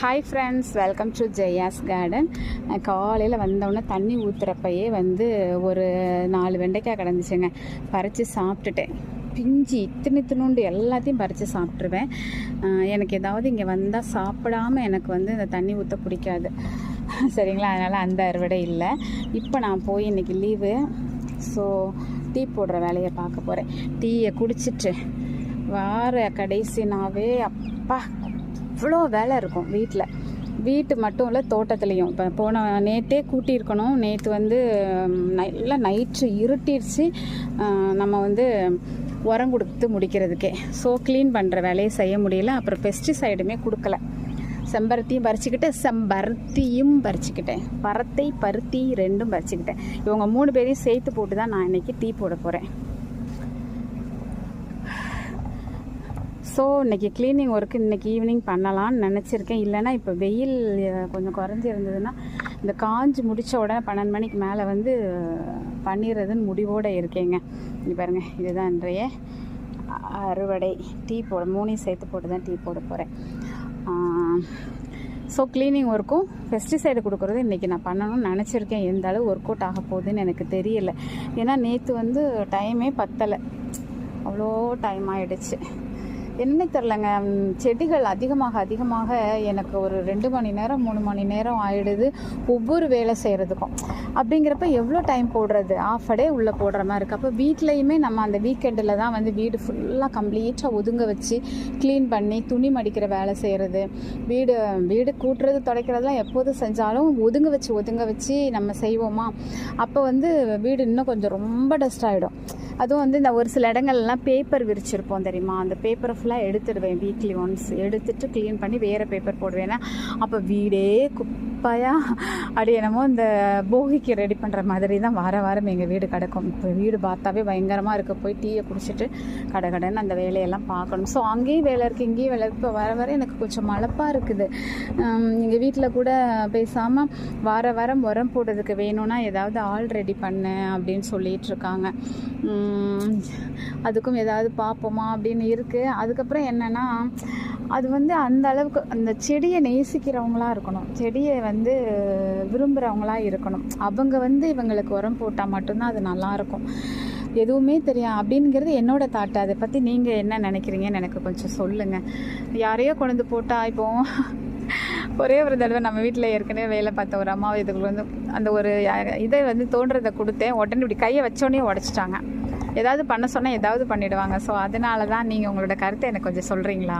Hi friends welcome to Jaya's garden காலையில் வந்தோடனே தண்ணி ஊற்றுறப்பயே வந்து ஒரு நாலு வெண்டைக்காய் கிடந்துச்சுங்க. பறித்து சாப்பிட்டுட்டேன். பிஞ்சு இத்தனை இத்தினுண்டு எல்லாத்தையும் பறித்து சாப்பிட்ருவேன் எனக்கு ஏதாவது இங்கே வந்தால் சாப்பிடாம எனக்கு வந்து இந்த தண்ணி ஊற்ற பிடிக்காது. சரிங்களா? அதனால் அந்த அறுவடை இல்லை. இப்போ நான் போய் இன்றைக்கி லீவு ஸோ டீ போடுற வேலையை பார்க்க போகிறேன் டீயை குடிச்சிட்டு வார கடைசினாவே அப்பா அவ்வளோ வேலை இருக்கும் வீட்டில் வீட்டு மட்டும் இல்லை தோட்டத்துலேயும். இப்போ போன நேற்றே கூட்டியிருக்கணும். நேற்று வந்து நல்லா நைட்டு இருட்டிடுச்சு நம்ம வந்து உரம் கொடுத்து முடிக்கிறதுக்கே. ஸோ க்ளீன் பண்ணுற வேலையை செய்ய முடியல. அப்புறம் பெஸ்டிசைடுமே கொடுக்கல. செம்பருத்தியும் பறிச்சுக்கிட்டேன். செம்பருத்தியும் பறிச்சுக்கிட்டேன். பரத்தை பருத்தி ரெண்டும் பறிச்சுக்கிட்டேன். இவங்க மூணு பேரையும் சேர்த்து போட்டு தான் நான் இன்றைக்கி டீ போட போகிறேன் ஸோ இன்றைக்கி க்ளீனிங் ஒர்க்கு இன்னைக்கு ஈவினிங் பண்ணலாம்னு நினச்சிருக்கேன். இல்லைன்னா இப்போ வெயில் கொஞ்சம் குறைஞ்சி இருந்ததுன்னா இந்த காஞ்சி முடித்த உடனே பன்னெண்டு மணிக்கு மேலே வந்து பண்ணிடுறதுன்னு முடிவோடு இருக்கேங்க. இங்கே பாருங்க இதுதான் இன்றைய அறுவடை. டீ போட மூணையும் சேர்த்து போட்டு தான் டீ போட போகிறேன் ஸோ க்ளீனிங் ஒர்க்கும் பெஸ்டிசைடு கொடுக்குறது இன்றைக்கி நான் பண்ணணும்னு நினச்சிருக்கேன். எந்த அளவு ஒர்க் அவுட் ஆக போகுதுன்னு எனக்கு தெரியல. ஏன்னா நேற்று வந்து டைமே பத்தலை. அவ்வளோ டைம் ஆகிடுச்சு என்ன தெரிலங்க செடிகள் அதிகமாக அதிகமாக எனக்கு ஒரு ரெண்டு மணி நேரம் மூணு மணி நேரம் ஆகிடுது ஒவ்வொரு வேலை செய்கிறதுக்கும் அப்படிங்கிறப்ப எவ்வளோ டைம் போடுறது? ஆஃப் டே உள்ளே போடுற மாதிரி இருக்குது அப்போ வீட்லேயுமே நம்ம அந்த வீக்கெண்டில் தான் வந்து வீடு ஃபுல்லாக கம்ப்ளீட்டாக ஒதுங்க வச்சு க்ளீன் பண்ணி துணி மடிக்கிற வேலை செய்கிறது வீடு வீடு கூட்டுறது துடைக்கிறதெல்லாம் எப்போது செஞ்சாலும் ஒதுங்க வச்சு ஒதுங்க வச்சு நம்ம செய்வோமா? அப்போ வந்து வீடு இன்னும் கொஞ்சம் ரொம்ப டஸ்ட் ஆகிடும் அதுவும் வந்து இந்த ஒரு சில இடங்கள்லாம் பேப்பர் விரிச்சிருப்போம் தெரியுமா? அந்த பேப்பரை ஃபுல்லாக எடுத்துடுவேன் வீக்லி ஒன்ஸ் எடுத்துட்டு க்ளீன் பண்ணி வேறு பேப்பர் போடுவேன்னா அப்போ வீடே குப்பையாக அப்படி என்னமோ இந்த போகிக்கு ரெடி பண்ணுற மாதிரி தான் வார வாரம் எங்கள் வீடு கிடக்கும். இப்போ வீடு பார்த்தாவே பயங்கரமாக இருக்க. போய் டீயை குடிச்சிட்டு கடை கடைன்னு அந்த வேலையெல்லாம் பார்க்கணும். ஸோ அங்கேயும் வேலை இருக்குது இங்கேயும் வேலை இருக்குது இப்போ வர வர எனக்கு கொஞ்சம் மழப்பாக இருக்குது. எங்கள் வீட்டில் கூட பேசாமல் வார வாரம் உரம் போடுறதுக்கு வேணும்னா ஏதாவது ஆள் ரெடி பண்ணு அப்படின்னு சொல்லிட்டு இருக்காங்க. அதுக்கும் ஏதாவது பார்ப்போமா அப்படின்னு இருக்குது அதுக்கப்புறம் என்னென்னா அது வந்து அந்த அளவுக்கு அந்த செடியை நேசிக்கிறவங்களா இருக்கணும். செடியை வந்து விரும்புகிறவங்களா இருக்கணும். அவங்க வந்து இவங்களுக்கு உரம் போட்டால் மட்டும்தான் அது நல்லாயிருக்கும் எதுவுமே தெரியும் அப்படிங்கிறது என்னோட தாட்டு அதை பற்றி நீங்கள் என்ன நினைக்கிறீங்கன்னு எனக்கு கொஞ்சம் சொல்லுங்கள் யாரையோ கொண்டு வந்து போட்டால் இப்போ ஒரே ஒரு தடவை நம்ம வீட்டில் ஏற்கனவே வேலை பார்த்த ஒரு அம்மாவை இதுக்குள்ள வந்து அந்த ஒரு இதை வந்து தோன்றதை கொடுத்தேன். உடனே இப்படி கையை வச்சோடனே உடச்சிட்டாங்க. ஏதாவது பண்ண சொன்னால் ஏதாவது பண்ணிவிடுவாங்க ஸோ அதனால தான் நீங்கள் உங்களோட கருத்தை எனக்கு கொஞ்சம் சொல்கிறீங்களா